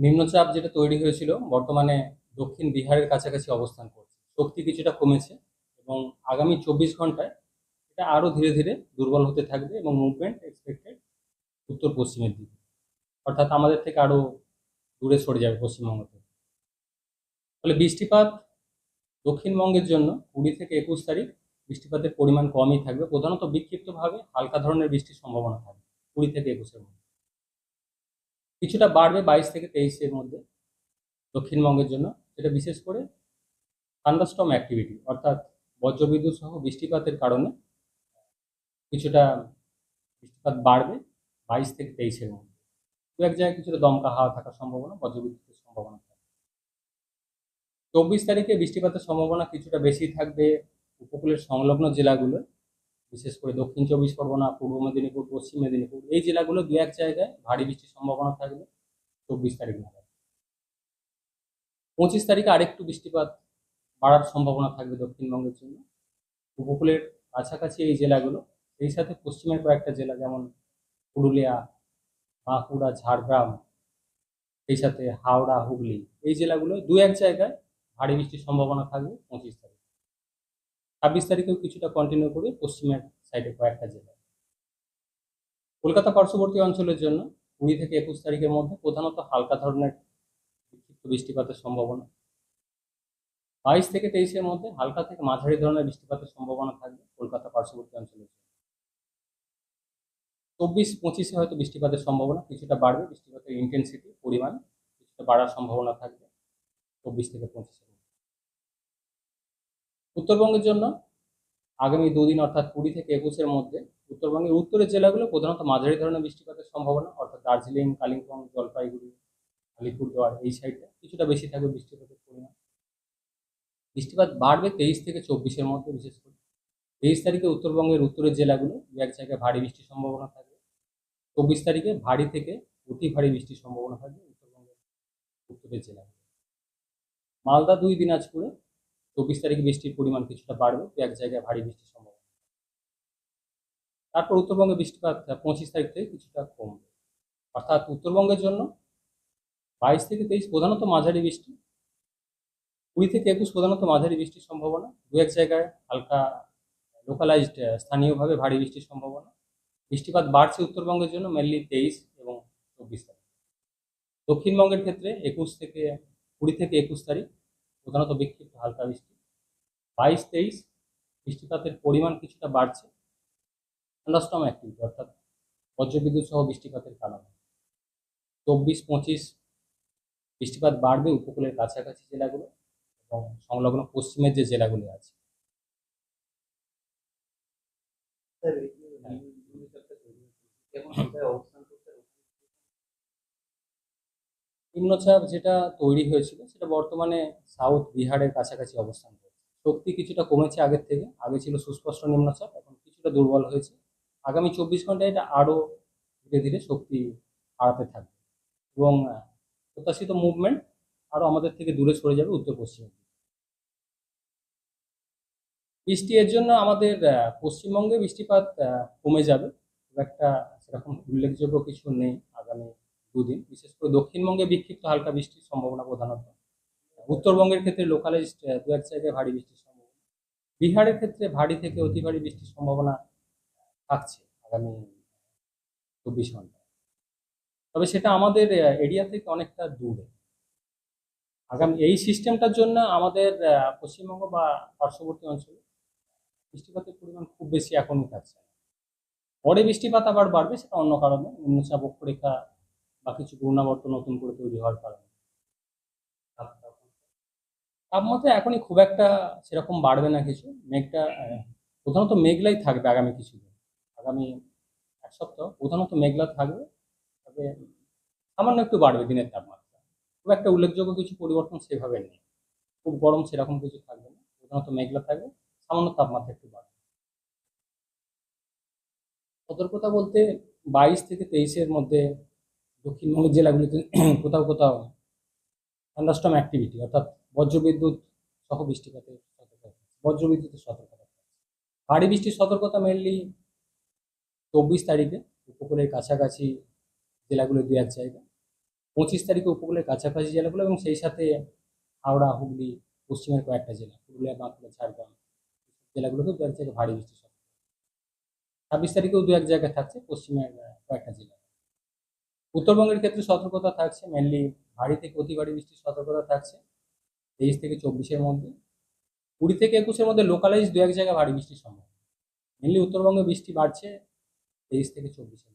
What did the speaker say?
নিম্নচাপ যেটা তৈরি হয়েছিল, বর্তমানে দক্ষিণ বিহারের কাছাকাছি অবস্থান করছে। শক্তি কিছুটা কমেছে এবং আগামী চব্বিশ ঘন্টায় এটা আরও ধীরে ধীরে দুর্বল হতে থাকবে এবং মুভমেন্ট এক্সপেক্টেড উত্তর পশ্চিমের দিকে। অর্থাৎ আমাদের থেকে আরও দূরে সরে যাবে পশ্চিমবঙ্গ থেকে ফলে বৃষ্টিপাত দক্ষিণবঙ্গের জন্য কুড়ি থেকে একুশ তারিখ বৃষ্টিপাতের পরিমাণ কমই থাকবে। প্রধানত বিক্ষিপ্তভাবে হালকা ধরনের বৃষ্টির সম্ভাবনা থাকবে কুড়ি থেকে একুশের মধ্যে। কিছুটা বাড়বে বাইশ থেকে তেইশের মধ্যে দক্ষিণবঙ্গের জন্য যেটা বিশেষ করে থান্ডারস্টর্ম অ্যাক্টিভিটি অর্থাৎ বজ্রবিদ্যুৎ সহ বৃষ্টিপাতের কারণে কিছুটা বৃষ্টিপাত বাড়বে বাইশ থেকে তেইশের মধ্যে। দু এক জায়গায় কিছুটা দমকা হাওয়া থাকার সম্ভাবনা, বজ্রবিদ্যুতের সম্ভাবনা থাকবে। চব্বিশ তারিখে বৃষ্টিপাতের সম্ভাবনা কিছুটা বেশি থাকবে উপকূলের সংলগ্ন জেলাগুলো বিশেষ করে দক্ষিণ চব্বিশ পরগনা, পূর্ব মেদিনীপুর, পশ্চিম মেদিনীপুর, এই জেলাগুলো দু এক জায়গায় ভারী বৃষ্টির সম্ভাবনা থাকবে চব্বিশ তারিখ নাগাদ। পঁচিশ তারিখে আরেকটু বৃষ্টিপাত বাড়ার সম্ভাবনা থাকবে দক্ষিণবঙ্গের জন্য। উপকূলের কাছাকাছি এই জেলাগুলো, সেই সাথে পশ্চিমের কয়েকটা জেলা যেমন পুরুলিয়া, বাঁকুড়া, ঝাড়গ্রাম, সেই সাথে হাওড়া, হুগলি, এই জেলাগুলো দু এক জায়গায় ভারী বৃষ্টির সম্ভাবনা থাকবে পঁচিশ তারিখ। ছাব্বিশ তারিখেও কিছুটা কন্টিনিউ করবে পশ্চিমের সাইডে কয়েকটা জেলা কলকাতা পার্শ্ববর্তী অঞ্চলের জন্য কুড়ি থেকে একুশ তারিখের মধ্যে প্রধানত হালকা ধরনের বিক্ষিপ্ত বৃষ্টিপাতের সম্ভাবনা। বাইশ থেকে তেইশের মধ্যে হালকা থেকে মাঝারি ধরনের বৃষ্টিপাতের সম্ভাবনা থাকবে কলকাতা পার্শ্ববর্তী অঞ্চলের জন্য। চব্বিশ পঁচিশে হয়তো বৃষ্টিপাতের সম্ভাবনা কিছুটা বাড়বে, বৃষ্টিপাতের ইন্টেন্সিটি পরিমাণ কিছুটা বাড়ার সম্ভাবনা থাকবে। চব্বিশ থেকে মধ্যে উত্তরবঙ্গের জন্য আগামী দুদিন অর্থাৎ কুড়ি থেকে একুশের মধ্যে উত্তরবঙ্গের উত্তরের জেলাগুলো প্রধানত মাঝারি ধরনের বৃষ্টিপাতের সম্ভাবনা, অর্থাৎ দার্জিলিং, কালিম্পং, জলপাইগুড়ি, আলিপুরদুয়ার এই সাইডে কিছুটা বেশি থাকবে বৃষ্টিপাতের পরিমাণ। বৃষ্টিপাত বাড়বে তেইশ থেকে চব্বিশের মধ্যে বিশেষ করে। তেইশ তারিখে উত্তরবঙ্গের উত্তরের জেলাগুলো দু এক জায়গায় ভারী বৃষ্টির সম্ভাবনা থাকবে। চব্বিশ তারিখে ভারী থেকে অতি ভারী বৃষ্টির সম্ভাবনা থাকবে উত্তরবঙ্গের উত্তরের জেলাগুলো। মালদা দুই দিনাজপুরে চব্বিশ তারিখে বৃষ্টির পরিমাণ কিছুটা বাড়বে দু এক জায়গায় ভারী বৃষ্টির সম্ভাবনা। তারপর উত্তরবঙ্গে বৃষ্টিপাত পঁচিশ তারিখ থেকে কিছুটা কমবে। অর্থাৎ উত্তরবঙ্গের জন্য বাইশ থেকে তেইশ প্রধানত মাঝারি বৃষ্টি, কুড়ি থেকে একুশ প্রধানত মাঝারি বৃষ্টির সম্ভাবনা, দু এক জায়গায় হালকা লোকালাইজড স্থানীয়ভাবে ভারী বৃষ্টির সম্ভাবনা। বৃষ্টিপাত বাড়ছে উত্তরবঙ্গের জন্য মেনলি তেইশ এবং চব্বিশ তারিখ। দক্ষিণবঙ্গের ক্ষেত্রে একুশ থেকে কুড়ি থেকে একুশ তারিখ প্রধানত বিক্ষিপ্ত হালকা বৃষ্টি বাইশ তেইশ বৃষ্টিপাতের পরিমাণ কিছুটা বাড়ছে থান্ডারস্টর্ম অ্যাক্টিভিটি অর্থাৎ বজ্রবিদ্যুৎ সহ বৃষ্টিপাতের কারণে চব্বিশ পঁচিশ বৃষ্টিপাত বাড়বে উপকূলের কাছাকাছি জেলাগুলো এবং সংলগ্ন পশ্চিমের যে জেলাগুলি আছে স্যার অবস্থান করছে নিম্নচাপ যেটা তৈরি হয়েছিল, সেটা বর্তমানে সাউথ বিহারের কাছাকাছি অবস্থান করছে। শক্তি কিছুটা কমেছে আগের থেকে, আগে ছিল সুস্পষ্ট নিম্নচাপ এখন কিছুটা দুর্বল হয়েছে। আগামী চব্বিশ ঘন্টায় এটা আরও ধীরে ধীরে শক্তি হারাতে থাকবে এবং প্রত্যাশিত মুভমেন্ট আরও আমাদের থেকে দূরে সরে যাবে উত্তর পশ্চিমের দিকে। বৃষ্টি এর জন্য আমাদের পশ্চিমবঙ্গে বৃষ্টিপাত কমে যাবে। খুব একটা সেরকম উল্লেখযোগ্য কিছু নেই আগামী দুদিন, বিশেষ করে দক্ষিণবঙ্গে বিক্ষিপ্ত হালকা বৃষ্টির সম্ভাবনা প্রধানত। উত্তরবঙ্গের ক্ষেত্রে লোকালাইজড দু এক জায়গায় ভারী বৃষ্টির সম্ভাবনা। বিহারের ক্ষেত্রে ভারী থেকে অতি ভারী বৃষ্টির সম্ভাবনা থাকছে আগামী চব্বিশ ঘন্টায়। তবে সেটা আমাদের এরিয়া থেকে অনেকটা দূরে। আগামী, এই সিস্টেমটার জন্য আমাদের পশ্চিমবঙ্গ বা পার্শ্ববর্তী অঞ্চলে বৃষ্টিপাতের পরিমাণ খুব বেশি এখনই থাকছে পরে বৃষ্টিপাত আবার বাড়বে, সেটা অন্য কারণে। নিম্নচাপ অক্ষরেখা বা কিছু ঘূর্ণাবর্ত নতুন করে তৈরি হওয়ার কারণে। তাপমাত্রা এখনই খুব একটা সেরকম বাড়বে না কিছু। মেঘটা, প্রধানত মেঘলাই থাকবে আগামী কিছুদিন। আগামী এক সপ্তাহ প্রধানত মেঘলা থাকবে, তবে সামান্য একটু বাড়বে দিনের তাপমাত্রা। খুব একটা উল্লেখযোগ্য কিছু পরিবর্তন সেভাবে নেই। খুব গরম সেরকম কিছু থাকবে না, প্রধানত মেঘলা থাকবে, সামান্য তাপমাত্রা একটু বাড়বে। সতর্কতা বলতে বাইশ থেকে তেইশের মধ্যে দক্ষিণবঙ্গের জেলাগুলিতে কোথাও কোথাও থান্ডারস্টর্ম অ্যাক্টিভিটি অর্থাৎ বজ্রবিদ্যুৎ সহ বৃষ্টিপাতের সতর্কতা বজ্রবিদ্যুতের সতর্কতা ভারী বৃষ্টির সতর্কতা মেনলি চব্বিশ তারিখে উপকূলের কাছাকাছি জেলাগুলো দু এক জায়গা, পঁচিশ তারিখে উপকূলের কাছাকাছি জেলাগুলো এবং সেই সাথে হাওড়া, হুগলি, পশ্চিমের কয়েকটা জেলা, পুরুলিয়া, বাঁকুড়া, ঝাড়গ্রাম জেলাগুলোতেও দু এক জায়গায় ভারী বৃষ্টি ছাব্বিশ তারিখেও দু এক জায়গায় থাকছে, পশ্চিমের কয়েকটা জেলা। উত্তরবঙ্গের ক্ষেত্রে সতর্কতা থাকছে মেনলি ভারী থেকে অতি ভারী বৃষ্টির সতর্কতা থাকছে, তেইশ থেকে চব্বিশের মধ্যে। কুড়ি থেকে একুশের মধ্যে লোকালাইজ দু এক জায়গায় ভারী বৃষ্টির সম্ভাবনা। মেনলি উত্তরবঙ্গে বৃষ্টি বাড়ছে, তেইশ থেকে চব্বিশের